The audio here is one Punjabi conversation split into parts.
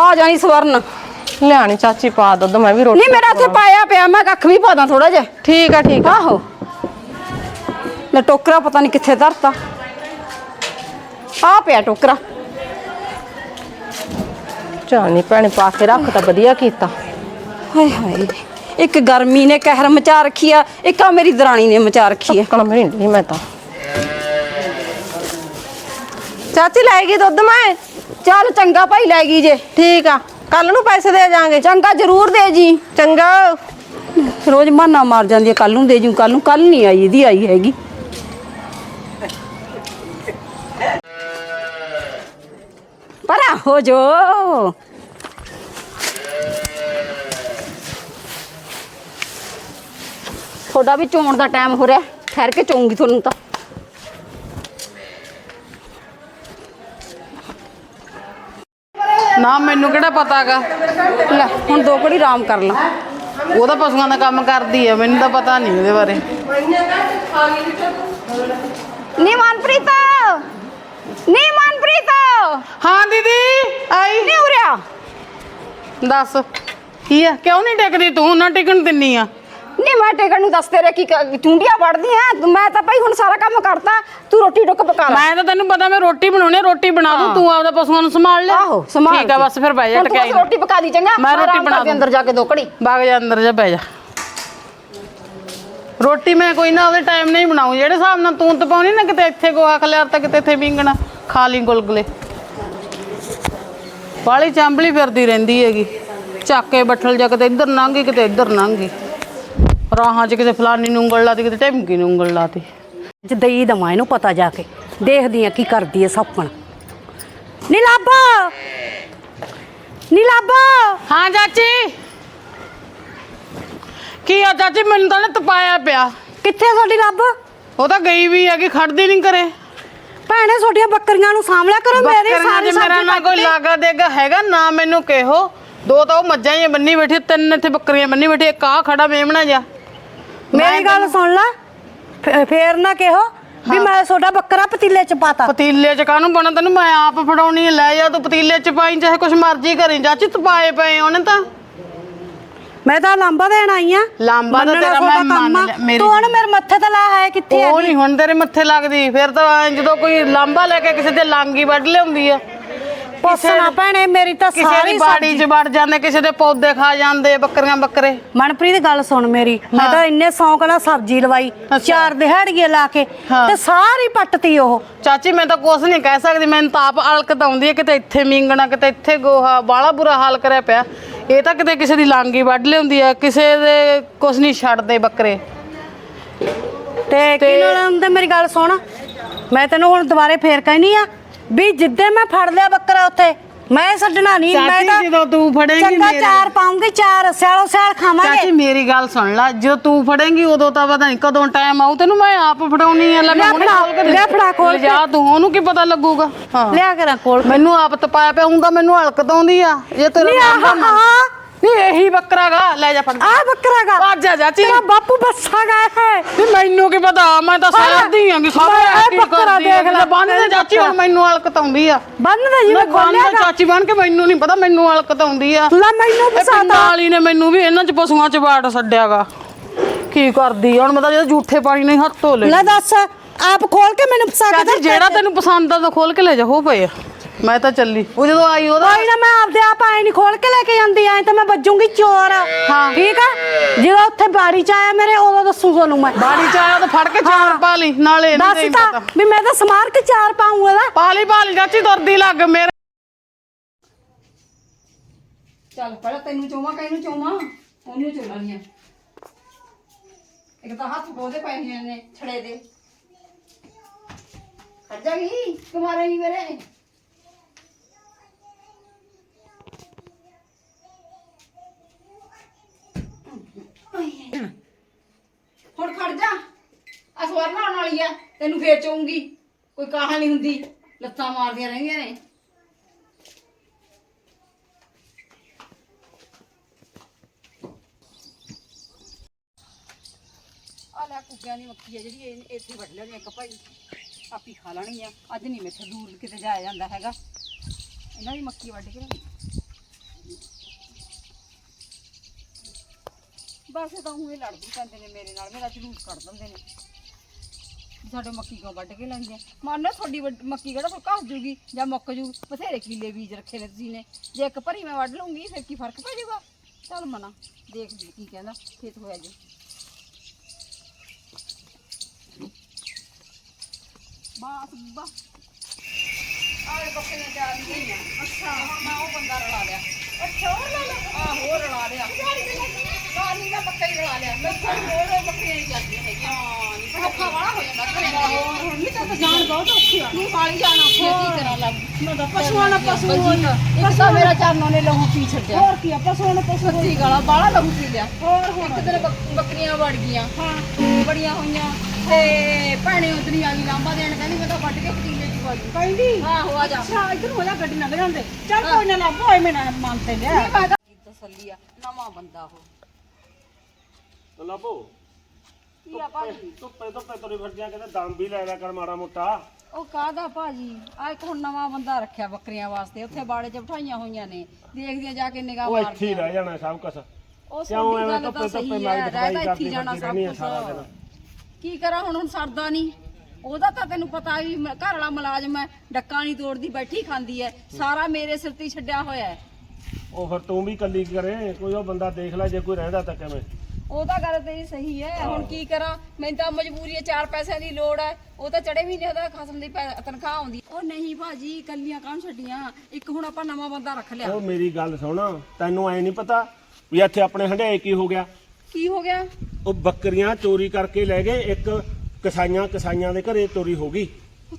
ਆ ਜਾਣੀ ਸਵਰਨ। ਲਿਆਣੀ ਚਾਚੀ ਪਾ ਦੁੱਧ ਮੈਂ ਵੀ ਰੋਟੀ ਨਹੀਂ ਮੇਰਾ ਇੱਥੇ ਪਾਇਆ ਪਿਆ ਮੈਂ ਕੱਖ ਵੀ ਪਾਦਾ ਥੋੜਾ ਜਿਹਾ। ਠੀਕ ਆ ਠੀਕ ਆ। ਆਹੋ। ਲੈ ਟੋਕਰਾ ਪਤਾ ਨਹੀਂ ਕਿੱਥੇ ਧਰਤਾ। ਆ ਪਿਆ ਟੋਕਰਾ। ਚੱਲ ਨੀ ਭੈਣੇ ਪਾ ਕੇ ਰੱਖ ਤਾਂ ਵਧੀਆ ਕੀਤਾ। ਹਾਏ ਹਾਏ ਇੱਕ ਗਰਮੀ ਨੇ ਕਹਿਰ ਮਚਾ ਰੱਖੀ ਆ ਇੱਕ ਆ ਮੇਰੀ ਦਰਾਣੀ ਨੇ ਮਚਾ ਰੱਖੀ ਆ। ਕਣ ਮੇਰੀ ਨਹੀਂ ਮੈਂ ਤਾਂ। ਚਾਚੀ ਲੈ ਗਈ ਦੁੱਧ ਮੈਂ। ਚੱਲ ਚੰਗਾ ਭਾਈ ਲੈ ਗਈ ਜੇ। ਠੀਕ ਆ ਕੱਲ ਨੂੰ ਪੈਸੇ ਦੇ ਜਾਾਂਗੇ ਚੰਗਾ ਜ਼ਰੂਰ ਦੇ ਜੀ। ਚੰਗਾ। ਰੋਜ਼ ਮਾਨਾ ਮਾਰ ਜਾਂਦੀ ਹੈ ਕੱਲ ਨੂੰ ਦੇ ਜੂ ਕੱਲ ਨੂੰ ਕੱਲ ਨਹੀਂ ਆਈ, ਇਹਦੀ ਆਈ ਹੈਗੀ। ਪਰਾ ਹੋ ਜੋ। ਤੁਹਾਡਾ ਵੀ ਚੋਣ ਦਾ ਟਾਈਮ ਹੋ ਰਿਹਾ, ਠਹਿਰ ਕੇ ਚੋਂਗੀ ਤੁਹਾਨੂੰ ਤਾਂ। ਨਾ ਮੈਨੂੰ ਕਿਹੜਾ ਪਤਾਗਾ ਲੈ ਹੁਣ ਦੋ ਘੜੀ ਆਰਾਮ ਕਰ ਲਾ। ਉਹ ਤਾਂ ਪਸ਼ੂਆਂ ਦਾ ਕੰਮ ਕਰਦੀ ਆ ਮੈਨੂੰ ਤਾਂ ਪਤਾ ਨਹੀਂ ਉਹਦੇ ਬਾਰੇ। ਨੀ ਮਨਪ੍ਰੀਤ! ਨੀ ਮਨਪ੍ਰੀਤ! ਹਾਂ ਦੀਦੀ ਆਈ। ਨੀ ਉਰਿਆ ਦੱਸ ਕੀ ਆ? ਕਿਉਂ ਨਹੀਂ ਟਿਕਦੀ ਤੂੰ? ਨਾ ਟਿਕਣ ਦਿੰਨੀ ਆ। ਨਹੀਂ ਮੈਂ ਟੇਕਣ ਨੂੰ ਦੱਸ ਤੇਰੇ ਕੀ ਚੁੰਡੀਆਂ ਵੜਦੀ ਆ ਮੈਂ ਤਾਂ ਭਾਈ ਹੁਣ ਸਾਰਾ ਕੰਮ ਕਰਤਾ ਤੂੰ ਰੋਟੀ ਟੁੱਕ ਪਕਾ ਲੈ। ਮੈਂ ਤਾਂ ਤੈਨੂੰ ਪਤਾ ਮੈਂ ਰੋਟੀ ਬਣਾਉਣੀ ਰੋਟੀ ਬਣਾ ਦੂੰ ਤੂੰ ਆਪਦਾ ਪਸ਼ੂਆਂ ਨੂੰ ਸੰਭਾਲ ਲੈ। ਆਹੋ ਸੰਭਾਲ ਠੀਕ ਆ। ਬਸ ਫਿਰ ਬਹਿ ਜਾ ਟਕਾਈ ਰੋਟੀ ਪਕਾ ਦੀ ਚੰਗਾ। ਮੈਂ ਰੋਟੀ ਬਣਾ ਦੂੰ। ਅੰਦਰ ਜਾ ਕੇ ਦੋ ਘੜੀ। ਬਾਗ ਜਾ ਅੰਦਰ ਜਾ ਬਹਿ ਜਾ। ਰੋਟੀ ਮੈਂ ਕੋਈ ਨਾ ਉਹਦੇ ਟਾਈਮ ਨਹੀਂ ਬਣਾਉ ਜਿਹੜੇ ਹਿਸਾਬ ਨਾਲ ਤੂੰ ਤਪਾਉਣੀ ਨਾ ਕਿਤੇ ਇੱਥੇ ਗੋਆ ਖਲਿਆਰ ਤਾਂ ਕਿਤੇ ਇੱਥੇ ਵਿੰਗਣਾ ਖਾ ਲਈ ਗੁਲਗੁਲੇ। ਵਾਲੀ ਚਾਂਬਲੀ ਫਿਰਦੀ ਰਹਿੰਦੀ ਹੈਗੀ। ਚੱਕ ਕੇ ਬੱਠਲ ਜਾ ਕਿਤੇ ਇੱਧਰ ਲੰਘੀ ਕਿਤੇ ਇੱਧਰ ਲੰਘੀ ਰਾਹਾਂ 'ਚ ਕਿਤੇ ਫਲਾਨੀ ਨੂੰ ਉਂਗਲ ਲਾਤੀ ਕਿਤੇ ਢਿਮਕੀ ਨੂੰ ਉਂਗਲ ਲਾਤੀ। ਅੱਜ ਦਈ ਦਵਾਂ ਇਹਨੂੰ ਪਤਾ ਜਾ ਕੇ ਦੇਖਦੀ ਆ ਕੀ ਕਰਦੀ ਐ ਸੱਪਣ। ਨੀ ਲਾਭਾ ਨੀ ਲਾਭਾ ਹਾਂ ਚਾਚੀ। ਕੀ ਆ ਚਾਚੀ ਮੈਨੂੰ ਤਾਂ ਨਾ ਤਪਾਇਆ ਪਿਆ। ਕਿੱਥੇ ਆ ਤੁਹਾਡੀ ਲੱਭ? ਉਹ ਤਾਂ ਗਈ ਵੀ ਹੈਗੀ ਖੜਦੀ ਨਹੀਂ ਕਰੇ ਭੈਣੇ ਤੁਹਾਡੀਆਂ ਬੱਕਰੀਆਂ ਨੂੰ ਸਾਂਭਲਿਆ ਕਰੋ ਮੇਰੀ ਬੱਕਰੀਆਂ ਸਾਰੀ 'ਚ ਮੇਰਾ ਨਾ ਕੋਈ। ਲਾਗਾ ਦੇਗਾ ਹੈਗਾ ਨਾ ਮੈਨੂੰ ਕਿਹੋ। ਦੋ ਤਾਂ ਉਹ ਮੱਝਾਂ ਹੀ ਬੰਨੀ ਬੈਠੀ ਤਿੰਨ ਇੱਥੇ ਬੱਕਰੀਆਂ ਬੰਨੀ ਬੈਠੀ ਇੱਕ ਆ ਖੜਾ ਮੇਮਣਾ ਜਾ ਮੇਰੀ ਗੱਲ ਸੁਣ ਲੈ। ਫੇ- ਫੇਰ ਨਾ ਕਿਹੋ ਵੀ ਮੈਂ ਤੁਹਾਡਾ ਬੱਕਰਾ ਪਤੀਲੇ ਚ ਪਾਤਾ। ਪਤੀਲੇ 'ਚ ਕਾਹਨੂੰ ਬਣਾ? ਤੈਨੂੰ ਮੈਂ ਆਪ ਫੜਾਉਣੀ ਆ, ਲੈ ਜਾ ਤੂੰ ਪਤੀਲੇ 'ਚ ਪਾਈ ਚਾਹੇ ਕੁਛ ਮਰਜ਼ੀ ਕਰੀ ਚਾਚੀ ਤਪਾਏ ਪਏ ਉਹਨੇ ਤਾਂ। ਮੈਂ ਤਾਂ ਲਾਂਬਾ ਦੇਣ ਆਈ ਆ। ਲਾਂਬਾ ਤਾਂ ਤੇਰਾ ਮੈਂ ਮੰਨ। ਲਿਆ, ਮੇਰੀ- ਤੂੰ ਹੁਣ ਮੇਰੇ ਮੱਥੇ ਤੇ ਲਾ ਹੈ ਕਿੱਥੇ ਉਹ ਨਹੀਂ ਹੁਣ ਤੇਰੇ ਮੱਥੇ ਲੱਗਦੀ। ਫਿਰ ਤਾਂ ਐਂ ਜਦੋਂ ਕੋਈ ਲਾਂਬਾ ਲੈ ਕੇ ਕਿਸੇ ਦੇ ਲਾਂਗੀ ਵੱਢ ਲਿਆਉਂਦੀ ਆ। ਪੁੱਛਣਾ ਭੈਣੇ ਮੇਰੀ ਤਾਂ ਕਿਸੇ ਸਾਰੀ ਬਾੜੀ 'ਚ ਵੜ ਜਾਂਦੇ ਕਿਸੇ ਦੇ ਪੌਦੇ ਖਾ ਜਾਂਦੇ ਬੱਕਰੀਆਂ ਬੱਕਰੇ। ਮਨਪ੍ਰੀਤ ਗੱਲ ਸੁਣ ਮੇਰੀ। ਮੈਂ ਤਾਂ ਇੰਨੇ ਸੌਂਕ ਨਾਲ ਸਬਜ਼ੀ ਲਵਾਈ ਚਾਰ ਦਿਹਾੜੀਏ ਲਾ ਕੇ। ਤੇ ਸਾਰੀ ਪੱਟਤੀ ਉਹ। ਚਾਚੀ ਮੈਂ ਤਾਂ ਕੁਛ ਨਹੀਂ ਕਹਿ ਸਕਦੀ ਮੈਨੂੰ ਤਾਂ ਆਪ ਅਲਕਤ ਆਉਂਦੀ ਹੈ ਕਿਤੇ ਇੱਥੇ ਮੀਂਗਣਾ ਕਿਤੇ ਇੱਥੇ ਗੋਹਾ ਬਾਲਾ ਬੁਰਾ ਹਾਲ ਕਰਿਆ ਪਿਆ। ਇਹ ਤਾਂ ਕਿਤੇ ਕਿਸੇ ਦੀ ਲਾਂਗੀ ਵੱਢ ਲਿਆਉਂਦੀ ਆ ਕਿਸੇ ਦੇ ਕੁਛ ਨਹੀਂ ਛੱਡਦੇ ਬੱਕਰੇ। ਤੇ ਕੀ ਨਾਲ ਹੁੰਦੇ? ਮੇਰੀ ਗੱਲ ਸੁਣ। ਮੈਂ ਤੈਨੂੰ ਹੁਣ ਦੁਬਾਰੇ ਫੇਰ ਕਹਿਨੀ ਆ ਵੀ ਜਿੱਦੇ ਮੈਂ ਫੜ ਲਿਆ ਬੱਕਰਾ ਉੱਥੇ ਮੈਂ ਛੱਡਣਾ ਨਹੀਂ ਮੈਂ ਚਾਚੀ, ਤਾਂ ਜਦੋਂ ਤੂੰ ਫੜੇਂਗੀ ਚੰਗਾ ਮੇਰੇ- ਚਾਰ ਪਾਉਂਗੀ ਚਾਰ ਸਿਆਲੋ ਸਿਆਲ ਚਾਚੀ ਖਾਵਾਂਗੇ ਮੇਰੀ ਗੱਲ ਸੁਣ ਲੈ ਜਦੋਂ ਤੂੰ ਫੜੇਂਗੀ ਉਦੋਂ ਤਾਂ ਪਤਾ ਨਹੀਂ ਕਦੋਂ ਟਾਈਮ ਆਊ ਤੈਨੂੰ ਮੈਂ ਆਪ ਫੜਾਉਣੀ ਆ ਲੈ ਮੈਂ ਲਿਆ ਹੁਣੇ ਫੜਾ, ਖੋਲ ਕੇ ਦੇ- ਲਿਆ ਫੜਾ ਖੋਲ ਕੇ। ਲਿਜਾ ਤੂੰ ਉਹਨੂੰ ਕੀ ਪਤਾ ਲੱਗੂਗਾ ਹਾਂ ਲਿਆ ਕਰਾਂ ਕੋਲ ਮੈਨੂੰ ਆਪ ਤਪਾਇਆ ਪਿਆ ਹੁੰਦਾ ਮੈਨੂੰ ਹਲਕਤ ਆਉਂਦੀ ਆ ਇਹ ਤੇਰਾ ਨਹੀਂ ਆਹ ਨਾਮ ਆ। ਹਾਂ ਨਹੀਂ ਇਹੀ ਬੱਕਰਾ ਗਾ। ਲੈ ਜਾ ਫੜ ਆ ਬੱਕਰਾ ਗਾ। ਭੱਜ ਜਾ ਚਾਚੀ ਤੇਰਾ ਬਾਪੂ ਬੱਸਾ ਗਾ ਹੈ ਨਹੀਂ ਮੈਨੂੰ ਕੀ ਪਤਾ ਮੈਂ ਤਾਂ ਸਾਰਦੀ ਆਂਗੀ ਮੈਂ ਇਹ ਬੱਕਰਾ ਦੇਖ ਲੈ, ਬੰਨ ਦੇ ਚਾਚੀ ਹੁਣ ਮੈਨੂੰ ਆਉਂਦੀ ਆ। ਬੰਨ ਦੇ ਜਿਵੇਂ ਖੋਲਿਆ ਚਾਚੀ ਬਣ ਕੇ ਮੈਨੂੰ ਨਹੀਂ ਪਤਾ ਮੈਨੂੰ ਹਲਕਤ ਆਉਂਦੀ ਆ। ਲੈ ਮੈਨੂੰ ਫਸਾਤਾ ਪਿੰਡਾਂ ਵਾਲੀ ਨੇ ਮੈਨੂੰ ਵੀ ਇਹਨਾਂ ਚ ਪਸ਼ੂਆਂ ਚ ਬਾੜ ਛੱਡਿਆਗਾ ਕੀ ਕਰਦੀ ਆ? ਹੁਣ ਮਤਲਬ ਜੇ ਝੂਠੇ ਪਾਣੀ ਨਹੀਂ ਹੱਥ ਧੋ ਲੈ ਲੈ ਦੱਸ ਆਪ ਖੋਲ ਕੇ ਮੈਨੂੰ ਫਸਾ ਕੇ ਜਿਹੜਾ ਤੈਨੂੰ ਪਸੰਦ ਆ ਤਾਂ ਖੋਲ ਕੇ ਲੈ ਜਾ ਹੋ ਪਏ ਆ। ਮੈਂ ਤਾਂ ਚੱਲੀ। ਉਹ ਜਦੋਂ ਆਈ ਉਹਦਾ ਕੋਈ ਨਾ ਮੈਂ ਆਪਦੇ ਆਪ ਆਏ ਨਹੀਂ ਖੋਲ ਕੇ ਲੈ ਕੇ ਜਾਂਦੀ ਐ ਤਾਂ ਮੈਂ ਵੱਜੂਗੀ ਚੋਰ। ਹਾਂ। ਠੀਕ ਆ? ਜਦੋਂ ਉੱਥੇ ਬਾੜੀ ਚ ਆਇਆ ਮੇਰੇ ਉਦੋਂ ਦੱਸੂ ਤੁਹਾਨੂੰ ਮੈਂ। ਬਾੜੀ ਚ ਆਇਆ ਤਾਂ ਫੜ ਕੇ ਚਾਰ। ਪਾ ਲਈ ਨਾਲੇ ਇਹਨਾਂ ਦੇ ਦੱਸ ਹੀ ਤਾਂ ਪਤਾ। ਵੀ ਮੈਂ ਤਾਂ ਸਮਾਰ ਕੇ ਚਾਰ ਪਾਉਂ ਇਹਦਾ। ਪਾ ਲਈ ਪਾ ਲਈ ਚਾਚੀ ਦੁਰਦੀ ਲੱਗ ਮੇਰੇ। ਚੱਲ ਪਹਿਲਾਂ ਤੈਨੂੰ ਚੋਵਾਂ ਕਿਹਨੂੰ ਚੋਵਾਂ? ਉਹਨੂੰ ਚੋਣਾਂੀਆਂ ਇੱਕ ਤਾਂ ਹੱਥ ਬੋਦੇ ਪਏ ਨੇ ਛੜੇ ਦੇ। ਖੜ ਜਾ ਗਈ ਤੁਮਾਰੇ ਨਹੀਂ ਮੇਰੇ। ਪਾਈ ਆ, ਤੈਨੂੰ ਫੇਰ ਚਾਹੂੰਗੀ ਕੋਈ ਕਾਹਾਂ ਨਹੀਂ ਹੁੰਦੀ, ਲੱਤਾਂ ਮਾਰਦੀਆਂ ਰਹਿੰਦੀਆਂ ਨੇ। ਆ ਲੈ ਕੁੱਗਿਆਂ ਦੀ ਆ ਜਿਹੜੀ, ਇਹ- ਇੱਥੇ ਵੱਢ ਲੈਣੀ ਇੱਕ ਭਾਈ। ਆਪੀ ਖਾ ਲੈਣੀ ਆ ਅੱਜ ਨਹੀਂ ਮੈਥੇ ਦੂਰ ਕਿਤੇ ਜਾਇਆ ਜਾਂਦਾ ਹੈਗਾ। ਇਹਨਾਂ ਦੀ ਮੱਕੀ ਵੱਢ ਕੇ ਲਿਆਉਣੀ। ਬਸ ਤਾਂ ਉਹ ਹੀ ਲੜਦੇ ਪੈਂਦੇ ਨੇ ਮੇਰੇ ਨਾਲ, ਮੇਰਾ ਜਲੂਸ ਕੱਢ ਦਿੰਦੇ ਨੇ। ਸਾਡੇ ਮੱਕੀ ਕਿਉਂ ਵੱਢ ਕੇ ਲੈਂਦੇ ਮੰਨ ਤੁਹਾਡੀ ਵੱਡ- ਮੱਕੀ ਕਿਹੜਾ ਕੋਈ ਘਸ ਜੂਗੀ ਜਾਂ ਮੁੱਕ ਜੂ ਬਥੇਰੇ ਕਿੱਲੇ ਬੀਜ ਰੱਖੇ ਨੇ ਤੁਸੀਂ ਨੇ। ਜੇ ਇੱਕ ਭਰੀ ਮੈਂ ਵੱਢ ਲੂੰਗੀ ਫਿਰ ਕੀ ਫ਼ਰਕ ਪੈ ਜਾਊਗਾ ਚੱਲ ਮਨਾ ਦੇਖਦੀ ਕੀ ਕਹਿੰਦਾ ਖੇਤ ਹੋਇਆ ਜੀ। ਬਾਸ ਬਾ। ਆਲੇ ਬੱਕਰੀਆਂ ਚਾਰ ਨਹੀਂ ਅੱਛਾ ਹੁਣ ਮੈਂ ਉਹ ਬੰਦਾ ਰਲਾ ਲਿਆ। ਅੱਛਾ ਉਹ ਰਲਾ ਲਿਆ ਆਹੋ ਉਹ ਰਲਾ ਲਿਆ। ਕਾਲੀ ਦਾ ਹੀ ਰਲਾ ਲਿਆ। ਮੈਂ ਹੋਰ ਬੱਕਰੀਆਂ ਨਹੀਂ ਹੈਗੀਆਂ। ਹਾਂ। ਨਹੀਂ ਔਖਾ ਵਾਲਾ ਹੋ ਜਾਂਦਾ ਘਰੇ। ਹੋਰ ਹੁਣ ਨਹੀਂ ਤਾਂ ਜਾਨ ਬਹੁਤ ਔਖੀ ਆ। ਜਾਨ ਔਖੀ ਆ ਕੀ ਕਰਾਂ ਲੱਗ? ਮੈਂ ਤਾਂ ਪਸ਼ੂਆਂ ਨਾਲ ਪਸ਼ੂ ਇੱਕ ਤਾਂ ਮੇਰਾ ਚਰਨੋਂ ਨੇ ਲਹੂ ਪੀ ਛੱਡਿਆ। ਹੋਰ ਕੀ ਆ ਪਸ਼ੂਆਂ ਨਾਲ ਪਸ਼ੂ ਸੱਚੀ ਗਾਲਾ ਬਾਹਲਾ ਲਹੂ ਪੀ ਲਿਆ। ਹੋਰ ਹੁਣ ਇੱਕ ਦਿਨ ਬੱਕ- ਬੱਕਰੀਆਂ ਵੜ ਗਈਆਂ। ਹਾਂ। ਬੜੀਆਂ ਹੋਈਆਂ। ਤੇ ਭੈਣੇ ਉਧਰੀ ਆ ਗਈ ਲਾਂਬਾ ਦੇਣ। ਕਹਿੰਦੀ ਮੈਂ ਤਾਂ ਵੱਢ ਕੇ ਪਤੀਲੇ ਚ ਪਾ ਦੂੰ। ਕਹਿੰਦੀ? ਆਹੋ ਆ ਜਾ। ਅੱਛਾ ਇੱਧਰ ਹੋ ਜਾ ਗੱਡੀ ਲੰਘ ਜਾਂਦੇ। ਚੱਲ ਕੋਈ ਨਾ ਲੱਭੋ ਐ ਮੈਂ ਮਨ ਤੇ ਲਿਆ। ਤਸੱਲੀ ਆ ਨਵਾਂ ਬੰਦਾ ਉਹ। ਲੱਭੋ। ਕੀ ਆ ਭਾਜੀ? ਧੁੱਪੇ ਧੁੱਪੇ ਤੁਰੇ ਫਿਰਦਿਆਂ ਕਹਿੰਦੇ ਦਮ ਵੀ ਲੈ ਲਿਆ ਕਰ ਮਾੜਾ ਮੋਟਾ। ਉਹ ਕਾਹਦਾ ਭਾਜੀ? ਆ ਇੱਕ ਹੁਣ ਨਵਾਂ ਬੰਦਾ ਰੱਖਿਆ ਬੱਕਰੀਆਂ ਵਾਸਤੇ ਉੱਥੇ ਬਾੜੇ 'ਚ ਬਿਠਾਈਆਂ ਹੋਈਆਂ ਨੇ। ਦੇਖਦੀਆਂ ਜਾ ਕੇ ਨਿਗਾਹ ਉਹ ਇੱਥੇ ਹੀ ਮਾਰਦੀਆਂ ਰਹਿ ਜਾਣਾ ਸਭ ਕੁਛ। ਉਹ ਕਿਉਂ ਸਾਡੀ ਐਵੇਂ ਗੱਲ ਧੁੱਪੇ ਤਾਂ ਧੁੱਪੇ ਸਹੀ ਮਾਈ ਹੈ ਦਵਾਈ ਰਹਿਦਾ ਇੱਥੇ ਕਰਦੀ ਹੀ ਜਾਣਾ ਫਿਰਦੀ ਸਭ ਰਹਿੰਦੀ ਆ ਸਾਰਾ ਕੁਝ ਦਿਨ। ਕੀ ਕਰਾਂ ਹੁਣ ਹੁਣ ਸਰਦਾ ਨਹੀਂ। ਉਹਦਾ ਤਾਂ ਤੈਨੂੰ ਪਤਾ ਵੀ ਮ- ਘਰ ਵਾਲਾ ਮੁਲਾਜ਼ਮ ਹੈ ਡੱਕਾ ਨਹੀਂ ਤੋੜਦੀ ਬੈਠੀ ਖਾਂਦੀ ਹੈ। ਸਾਰਾ ਮੇਰੇ ਸਿਰ ਤੇ ਹੀ ਛੱਡਿਆ ਹੋਇਆ ਹੈ। ਉਹ ਫਿਰ ਤੂੰ ਵੀ ਕੱਲੀ ਕਰੇ ਕੋਈ ਉਹ ਬੰਦਾ ਦੇਖ ਲੈ ਜੇ ਕੋਈ ਰਹਿੰਦਾ ਤਾਂ ਕਿਵੇਂ। ਉਹ ਤਾਂ ਗੱਲ ਤੇਰੀ ਸਹੀ ਹੈ। ਹੁਣ ਕੀ ਕਰਾਂ? ਮੈਨੂੰ ਤਾਂ ਮਜਬੂਰੀ ਹੈ ਚਾਰ ਪੈਸਿਆਂ ਦੀ ਲੋੜ ਹੈ। ਉਹ ਤਾਂ ਚੜੇ ਵੀ ਨਹੀਂ ਉਹਦਾ ਖਸਮ ਦੀ ਪੈ- ਤਨਖਾਹ ਆਉਂਦੀ ਉਹ ਨਹੀਂ ਭਾਜੀ ਕੱਲੀਆਂ ਕਾਹਨ ਛੱਡੀਆਂ? ਇੱਕ ਹੁਣ ਆਪਾਂ ਨਵਾਂ ਬੰਦਾ ਰੱਖ ਲਿਆ। ਉਹ ਮੇਰੀ ਗੱਲ ਸੁਣ ਤੈਨੂੰ ਐ ਨਹੀਂ ਪਤਾ ਵੀ ਇੱਥੇ ਆਪਣੇ ਹੰਡਾਏ ਕੀ ਹੋ ਗਿਆ? ਕੀ ਹੋ ਗਿਆ? ਉਹ ਬੱਕਰੀਆਂ ਚੋਰੀ ਕਰਕੇ ਲੈ ਗਏ ਇੱਕ ਕਸਾਈਆਂ ਕਸਾਈਆਂ ਦੇ ਘਰੇ ਚੋਰੀ ਹੋ ਗਈ।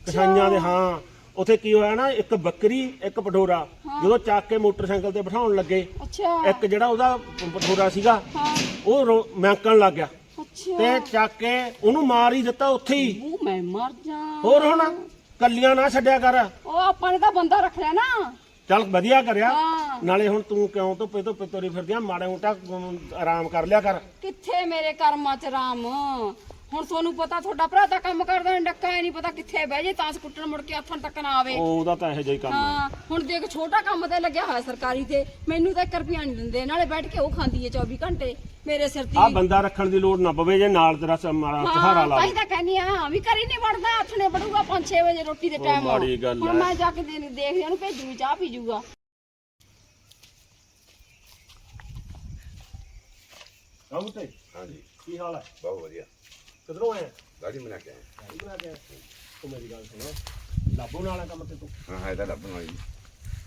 ਕਸਾਈਆਂ ਦੇ ਹਾਂ ਉਥੇ ਕੀ ਹੋਇਆ ਨਾ ਇੱਕ ਬੱਕਰੀ ਇੱਕ ਪਟੋਰਾ ਜਦੋਂ ਚੱਕ ਕੇ ਮੋਟਰਸਾਈਕਲ ਤੇ ਬਿਠਾਉਣ ਲੱਗੇ ਅੱਛਾ। ਇੱਕ ਜਿਹੜਾ ਉਹਦਾ ਪਟੋਰਾ ਸੀਗਾ ਉਹ ਰੋ- ਮੈਂਕਣ ਲੱਗ ਗਿਆ। ਅੱਛਾ। ਤੇ ਚੱਕ ਕੇ ਉਹਨੂੰ ਮਾਰ ਹੀ ਦਿੱਤਾ ਉੱਥੇ ਹੀ। ਉਹ ਮੈਂ ਮਰ ਜਾ। ਹੋਰ ਹੁਣ ਕੱਲੀਆਂ ਨਾ ਛੱਡਿਆ ਕਰ। ਉਹ ਆਪਾਂ ਨੇ ਤਾਂ ਬੰਦਾ ਰੱਖ ਲਿਆ ਨਾ। ਚੱਲ ਵਧੀਆ ਕਰਿਆ। ਹਾਂ। ਨਾਲੇ ਹੁਣ ਤੂੰ ਕਿਉਂ ਧੁੱਪੇ ਧੁੱਪੇ ਤੁਰੀ ਫਿਰਦੀ ਆ? ਮਾੜਾ ਮੋਟਾ ਅਮ, ਆਰਾਮ ਕਰ ਲਿਆ ਕਰ। ਕਿੱਥੇ ਮੇਰੇ ਕਰਮਾਂ ਚ ਰਾਮ ਹੁਣ ਤੁਹਾਨੂੰ ਪਤਾ ਤੁਹਾਡਾ ਭਰਾ ਤਾਂ ਕੰਮ ਕਰਦਾ ਡੱਕਾ ਹੀ ਨਹੀਂ ਪਤਾ ਕਿੱਥੇ ਬਹਿ ਜੇ ਤਾਂ ਕੁੱਟਣ ਮੁੜ ਕੇ ਹੱਥਾਂ ਤੱਕ ਨਾ ਆਵੇ। ਉਹ ਉਹਦਾ ਤਾਂ ਇਹੋ ਜਿਹਾ ਹੀ ਕੰਮ। ਹਾਂ। ਹੁਣ ਦੇਖ ਛੋਟਾ ਕੰਮ ਤੇ ਲੱਗਿਆ ਹੋਇਆ ਸਰਕਾਰੀ ਤੇ। ਮੈਨੂੰ ਤਾਂ 1 ਰੁਪਿਆ ਨਹੀਂ ਦਿੰਦੇ ਨਾਲੇ ਬੈਠ ਕੇ ਉਹ ਖਾਂਦੀ ਹੈ 24 ਘੰਟੇ ਮੇਰੇ ਸਿਰ ਤੇ ਆਹ ਹੀ। ਬੰਦਾ ਰੱਖਣ ਦੀ ਲੋੜ ਨਾ ਪਵੇ ਜੇ ਨਾਲ ਤੇਰਾ ਸ- ਮਾੜਾ ਸਹਾਰਾ ਹਾਂ ਲਾ। ਤਾਈ ਤਾਂ ਕਹਿੰਦੀ ਆ ਵੀ ਕਰੀ ਨਹੀਂ ਵੜਦਾ ਆਥਣੇ ਵੜੂਗਾ 5-6 ਵਜੇ ਰੋਟੀ ਦੇ ਟਾਈਮ ਮਾੜੀ ਗੱਲ ਹੁਣ ਹੈ। ਮੈਂ ਜਾ ਕੇ ਦੇ ਦੇਖਦੀ ਉਹਨੂੰ ਭੇਜੂਗੀ ਚਾਹ ਪੀ ਜੂਗਾ ਕੰਮ ਤੇ ਹਾਂਜੀ। ਕੀ ਹਾਲ ਹੈ? ਬਹੁਤ ਵਧੀਆ। ਕਿਧਰੋਂ ਆਇਆ ਦਾੜੀ ਬਣਾ ਕੇ। ਆਏ ਕਿਧਰ ਆ ਗਿਆ ਤੂੰ ਮੇਰੀ ਗੱਲ ਸੁਣ। ਲਾਬੋ ਨਾਲ ਆ ਕੰਮ ਤੇ ਤੂੰ? ਹਾਂ ਹਾਂ ਇਹਦਾ ਲੱਭਣ ਵਾਲੀ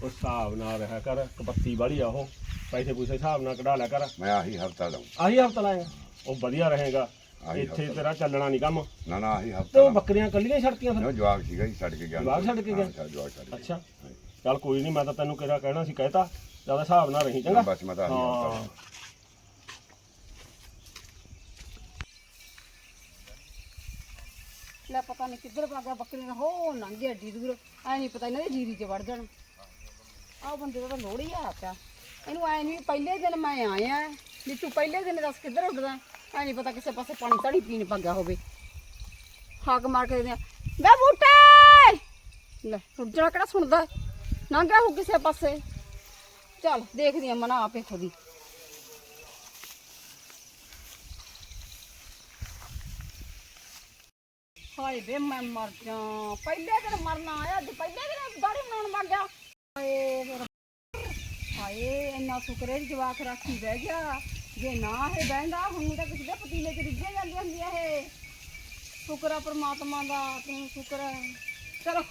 ਉਸ ਹਿਸਾਬ ਨਾਲ ਰਿਹਾ ਕਰ ਕਪੱਤੀ ਵਾਲੀ ਆ ਉਹ। ਪੈਸੇ ਪੂਸੇ ਹਿਸਾਬ ਨਾਲ ਕਢਾ ਲਿਆ ਕਰ। ਮੈਂ ਆਹੀ ਹਫਤਾ ਲਾਉਂ ਆਹੀ ਹਫਤਾ ਲਾਏਗਾ ਉਹ ਵਧੀਆ ਰਹੇਗਾ। ਆਹੀ ਇੱਥੇ ਹਫ਼ਤਾ। ਤੇਰਾ ਚੱਲਣਾ ਨਹੀਂ ਕੰਮ। ਨਾ ਨਾ ਆਹੀ ਤੇ ਹਫਤਾ ਉਹ ਬੱਕਰੀਆਂ ਕੱਲੀਆਂ ਹੀ ਛੱਡਤੀਆਂ ਫਿਰ? ਨਾ ਜਵਾਬ ਸੀਗਾ ਜੀ ਛੱਡ ਕੇ ਗਿਆ। ਜਵਾਕ ਛੱਡ ਕੇ ਗਿਆ? ਹਾਂ, ਛੱਡ- ਜਵਾਕ ਛੱਡ ਕੇ ਅੱਛਾ। ਚੱਲ ਕੋਈ ਨਹੀਂ ਮੈਂ ਤਾਂ ਤੈਨੂੰ ਕਿਹੜਾ ਕਹਿਣਾ ਸੀ ਕਹਿਤਾ। ਜ਼ਿਆਦਾ ਹਿਸਾਬ ਨਾਲ ਰਹੀ ਚੰਗਾ? ਬਸ ਮੈਂ ਤਾਂ ਆਹੀ ਹਫਤਾ ਲੈ ਪਤਾ ਨਹੀਂ ਕਿੱਧਰ ਭੱਗ ਗਿਆ, ਬੱਕਰੀ ਦਾ ਹੋ ਲੰਘੇ ਏਡੀ ਦੂਰ। ਐ ਨਹੀਂ ਪਤਾ ਇਹਨਾਂ ਦੇ ਜੀਰੀ 'ਚ ਵੜ ਜਾਣ। ਆਹ ਬੰਦੇ ਦਾ ਤਾਂ ਲੋੜ ਹੀ ਆ। ਪਿਆ ਇਹਨੂੰ ਐ ਨਹੀਂ ਪਹਿਲੇ ਦਿਨ ਮੈਂ ਆਇਆ ਵੀ ਤੂੰ ਪਹਿਲੇ ਦਿਨ ਦੱਸ ਕਿੱਧਰ ਉੱਡਦਾ ਐ। ਨਹੀਂ ਪਤਾ ਕਿਸੇ ਪਾਸੇ ਪਾਣੀ ਤੜੀ ਪੀਣ ਭੱਗਿਆ ਹੋਵੇ। ਹਾਕ ਮਾਰ ਕੇ ਦੇ ਵੇ ਬੂਟੇ! ਲੈ ਉੱਡਣਾ ਕਿਹੜਾ ਸੁਣਦਾ ਨਾ ਗਿਆ ਹੋ ਕਿਸੇ ਪਾਸੇ। ਚੱਲ ਦੇਖਦੀ ਆ, ਮਨਾ ਆਪੇ ਖੁਦੀ ਹਾਏ ਵੇ, ਮੈਂ ਮਰ ਜਾ ਪਹਿਲੇ ਦਿਨ ਮਰਨਾ ਆਇਆ ਅੱਜ ਪਹਿਲੇ ਦਿਨ ਦਾੜੀ ਬਣਾਉਣ ਲੱਗ ਗਿਆ। ਹਾਏ ਫਿਰ ਹਾਏ, ਇੰਨਾ ਸ਼ੁਕਰ ਜਵਾਕ ਰਾਖੀ ਬਹਿ ਗਿਆ। ਜੇ ਨਾ ਇਹ ਬਹਿੰਦਾ, ਹੁਣ ਤਾਂ ਕਿਸੇ ਦੇ ਪਤੀਲੇ ਚ ਰਿੱਝੇ ਜਾਂਦੀਆਂ ਹੁੰਦੀਆਂ ਇਹ। ਸ਼ੁਕਰ ਆ ਪਰਮਾਤਮਾ ਦਾ, ਤੂੰ ਸ਼ੁਕਰ ਹੈ ਚਲੋ।